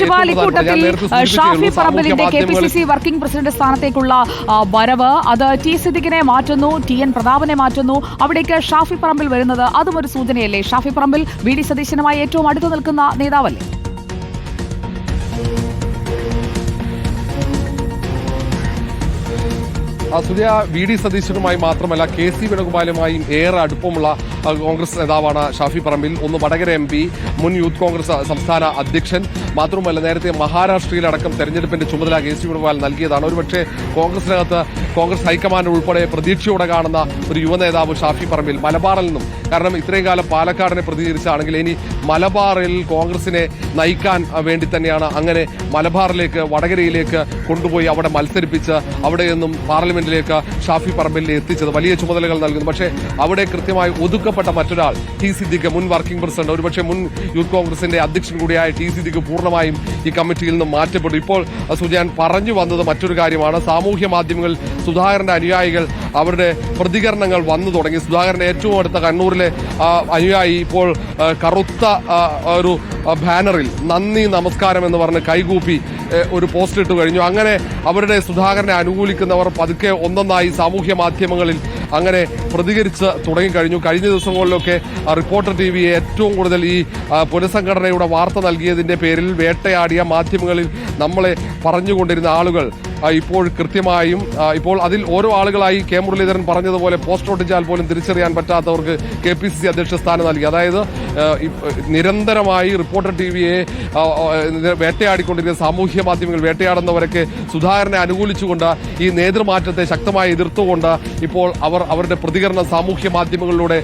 ഏറ്റവും ഇക്കൂട്ടത്തിൽ Shafi പറമ്പലിന്റെ K P C C working president സ്ഥാനത്തേക്കുള്ള വരവ്. അത് ടി സിദ്ദിഖിനെ മാറ്റുന്നു ടി എൻ പ്രതാപനെ മാറ്റുന്നു. അവിടേക്ക് ഷാഫി പറമ്പിൽ വരുന്നത് അതും ഒരു സൂചനയല്ലേ? ഷാഫി പറമ്പിൽ വി ഡി സതീശനുമായി ഏറ്റവും അടുത്തു നിൽക്കുന്ന നേതാവല്ലേ? സുജയ വി ഡി സതീശനുമായി മാത്രമല്ല കെ സി വേണുഗോപാലുമായും ഏറെ അടുപ്പമുള്ള കോൺഗ്രസ് നേതാവാണ് ഷാഫി പറമ്പിൽ. ഒന്ന് വടകര എം പി മുൻ യൂത്ത് കോൺഗ്രസ് സംസ്ഥാന അധ്യക്ഷൻ. മാത്രമല്ല നേരത്തെ മഹാരാഷ്ട്രയിലടക്കം തെരഞ്ഞെടുപ്പിന്റെ ചുമതല കെ സി വേണുഗോപാൽ നൽകിയതാണ്. ഒരുപക്ഷെ കോൺഗ്രസിനകത്ത് കോൺഗ്രസ് ഹൈക്കമാൻഡ് ഉൾപ്പെടെ പ്രതീക്ഷയോടെ കാണുന്ന ഒരു യുവ നേതാവ് ഷാഫി പറമ്പിൽ മലബാറിൽ നിന്നും. കാരണം ഇത്രയും കാലം പാലക്കാടിനെ പ്രതികരിച്ചാണെങ്കിൽ ഇനി മലബാറിൽ കോൺഗ്രസിനെ നയിക്കാൻ വേണ്ടി തന്നെയാണ് അങ്ങനെ മലബാറിലേക്ക് വടകരയിലേക്ക് കൊണ്ടുപോയി അവിടെ മത്സരിപ്പിച്ച് അവിടെ നിന്നും പാർലമെന്റിലേക്ക് ഷാഫി പറമ്പിലിനെ എത്തിച്ചത്. വലിയ ചുമതലകൾ നൽകുന്നു. പക്ഷേ അവിടെ കൃത്യമായി ഒതുക്കപ്പെട്ട മറ്റൊരാൾ ടി സിദ്ദിഖ് മുൻ വർക്കിംഗ് പ്രസിഡന്റ് ഒരുപക്ഷെ മുൻ യൂത്ത് കോൺഗ്രസിന്റെ അധ്യക്ഷൻ കൂടിയായ ടി സിദ്ദിഖ് പൂർണമായും ഈ കമ്മിറ്റിയിൽ നിന്ന് മാറ്റപ്പെട്ടു. ഇപ്പോൾ സുജാൻ പറഞ്ഞു വന്നത് മറ്റൊരു കാര്യമാണ്. സാമൂഹ്യ മാധ്യമങ്ങളിൽ സുധാകരന്റെ അനുയായികൾ അവരുടെ പ്രതികരണങ്ങൾ വന്നു തുടങ്ങി. സുധാകരൻ ഏറ്റവും അടുത്ത കണ്ണൂരിലെ അനുയായി ഇപ്പോൾ കറുത്ത ഒരു ബാനറിൽ നന്ദി നമസ്കാരം എന്ന് പറഞ്ഞ് കൈകൂപ്പി ഒരു പോസ്റ്റ് ഇട്ട് കഴിഞ്ഞു. അങ്ങനെ അവരുടെ സുധാകരനെ അനുകൂലിക്കുന്നവർ പതുക്കെ ഒന്നൊന്നായി സാമൂഹ്യ മാധ്യമങ്ങളിൽ അങ്ങനെ പ്രതികരിച്ച് തുടങ്ങിക്കഴിഞ്ഞു കഴിഞ്ഞ. ദിവസങ്ങളിലൊക്കെ റിപ്പോർട്ടർ ടി വി ഏറ്റവും കൂടുതൽ ഈ പുനഃസംഘടനയുടെ വാർത്ത നൽകിയതിന്റെ പേരിൽ വേട്ടയാടിയ മാധ്യമങ്ങളിൽ നമ്മളെ പറഞ്ഞുകൊണ്ടിരുന്ന ആളുകൾ ഇപ്പോൾ കൃത്യമായും ഇപ്പോൾ അതിൽ ഓരോ ആളുകളായി കെ മുരളീധരൻ പറഞ്ഞതുപോലെ പോസ്റ്റ് ഒട്ടിച്ചാൽ പോലും തിരിച്ചറിയാൻ പറ്റാത്തവർക്ക് കെ പി സി സി അധ്യക്ഷ സ്ഥാനം നൽകി. അതായത് നിരന്തരമായി റിപ്പോർട്ടർ ടി വിയെ വേട്ടയാടിക്കൊണ്ടിരിക്കുന്ന സാമൂഹ്യ മാധ്യമങ്ങൾ വേട്ടയാടുന്നവരൊക്കെ സുധാകരനെ അനുകൂലിച്ചുകൊണ്ട് ഈ നേതൃമാറ്റത്തെ ശക്തമായി എതിർത്തുകൊണ്ട് ഇപ്പോൾ അവർ അവരുടെ പ്രതികരണം സാമൂഹ്യ മാധ്യമങ്ങളിലൂടെ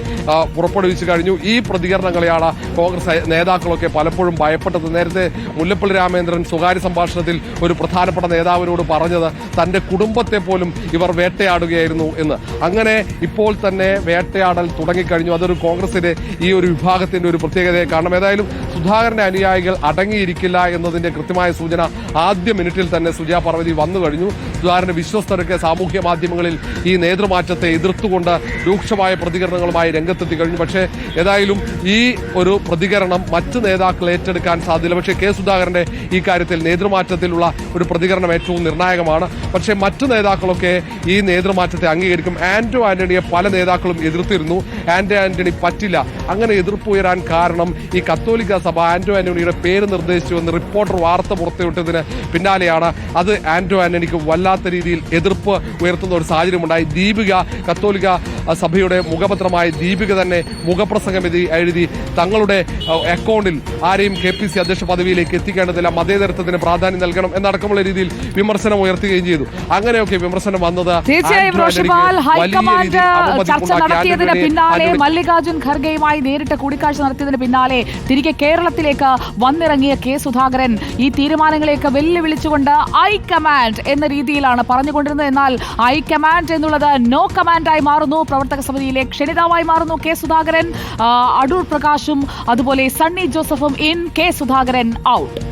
പുറപ്പെടുവിച്ചു കഴിഞ്ഞു. ഈ പ്രതികരണങ്ങളെയാണ് കോൺഗ്രസ് നേതാക്കളൊക്കെ പലപ്പോഴും ഭയപ്പെട്ടത്. നേരത്തെ മുല്ലപ്പള്ളി രാമേന്ദ്രൻ സ്വകാര്യ സംഭാഷണത്തിൽ ഒരു പ്രധാനപ്പെട്ട നേതാവിനോട് പറഞ്ഞത് തന്റെ കുടുംബത്തെ പോലും ഇവർ വേട്ടയാടുകയായിരുന്നു എന്ന്. അങ്ങനെ ഇപ്പോൾ തന്നെ വേട്ടയാടൽ തുടങ്ങിക്കഴിഞ്ഞു. അതൊരു കോൺഗ്രസിന്റെ ഈ ഒരു വിഭാഗത്തിന്റെ ഒരു പ്രത്യേകതയെ കാരണം ഏതായാലും സുധാകരന്റെ അനുയായികൾ അടങ്ങിയിരിക്കില്ല എന്നതിന്റെ കൃത്യമായ സൂചന ആദ്യ മിനിറ്റിൽ തന്നെ സുജാ പാർവതി വന്നു കഴിഞ്ഞു. സുധാകരന്റെ വിശ്വസ്തരൊക്കെ സാമൂഹ്യ മാധ്യമങ്ങളിൽ ഈ നേതൃമാറ്റത്തെ എതിർത്തുകൊണ്ട് രൂക്ഷമായ പ്രതികരണങ്ങളുമായി രംഗത്തെത്തി കഴിഞ്ഞു. പക്ഷേ ഏതായാലും ഈ ഒരു പ്രതികരണം മറ്റ് നേതാക്കൾ ഏറ്റെടുക്കാൻ സാധ്യത പക്ഷേ കെ സുധാകരന്റെ ഈ കാര്യത്തിൽ നേതൃമാറ്റത്തിലുള്ള ഒരു പ്രതികരണം ഏറ്റവും നിർണായകമാണ്. പക്ഷേ മറ്റു നേതാക്കളൊക്കെ ഈ നേതൃമാറ്റത്തെ അംഗീകരിക്കും. ആന്റോ ആന്റണിയെ പല നേതാക്കളും എതിർത്തിരുന്നു. ആന്റോ ആന്റണി പറ്റില്ല. അങ്ങനെ എതിർപ്പ് ഉയരാൻ കാരണം ഈ കത്തോലിക്ക സഭ ആന്റോ ആന്റണിയുടെ പേര് നിർദ്ദേശിച്ചു എന്ന് റിപ്പോർട്ടർ വാർത്ത പുറത്തുവിട്ടതിന് പിന്നാലെയാണ് അത് ആന്റോ ആന്റണിക്ക് വല്ലാത്ത രീതിയിൽ എതിർപ്പ് ഉയർത്തുന്ന ഒരു സാഹചര്യമുണ്ടായി. ദീപിക കത്തോലിക്ക സഭയുടെ മുഖപത്രമായ ദീപിക തന്നെ മുഖപ്രസംഗം എഴുതി തങ്ങളുടെ അക്കൗണ്ടിൽ ആരെയും കെ പി സി അധ്യക്ഷ പദവിയിലേക്ക് എത്തിക്കേണ്ടതില്ല മതേതരത്വത്തിന് പ്രാധാന്യം നൽകണം എന്നടക്കമുള്ള രീതിയിൽ വിമർശനം ഉയർത്തുകയും ചെയ്തു. അങ്ങനെയൊക്കെ വിമർശനം വന്നത് തീർച്ചയായും ഹൈക്കമാൻഡ് ചർച്ച നടത്തിയതിന് പിന്നാലെ മല്ലികാർജുൻ ഖർഗെയുമായി നേരിട്ട് കൂടിക്കാഴ്ച നടത്തിയതിന് പിന്നാലെ തിരികെ കേരളത്തിലേക്ക് വന്നിറങ്ങിയ കെ സുധാകരൻ ഈ തീരുമാനങ്ങളെയൊക്കെ വെല്ലുവിളിച്ചുകൊണ്ട് ഐ കമാൻഡ് എന്ന രീതിയിലാണ് പറഞ്ഞുകൊണ്ടിരുന്നത്. എന്നാൽ ഐ കമാൻഡ് എന്നുള്ളത് നോ കമാൻഡായി മാറുന്നു. പ്രവർത്തക സമിതിയിലെ ക്ഷണിതാവായി മാറുന്നു കെ സുധാകരൻ. അടൂർ പ്രകാശും അതുപോലെ സണ്ണി ജോസഫും ഇൻ കെ സുധാകരൻ ഔട്ട്.